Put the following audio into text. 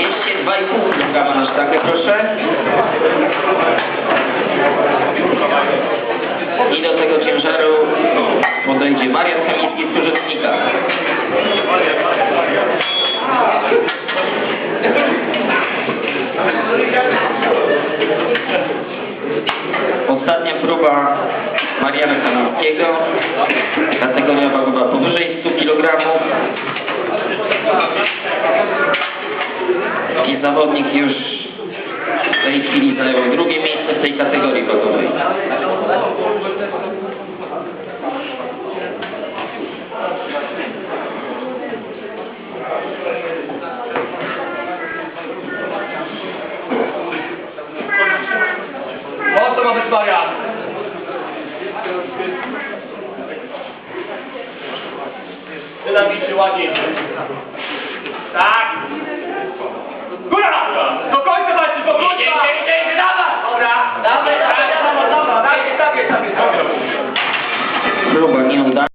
2,5 kg na sztangę, proszę. I do tego ciężaru podejdzie Marian Kamiński z Korzystnika. Ostatnia próba Mariana Kamińskiego. Kategoria wagowa powyżej 100 I zawodnik już w tej chwili zajął drugie miejsce w tej kategorii wagowej. O, to ma być Marian. Dynamicznie, ładnie. Tak. samba, quem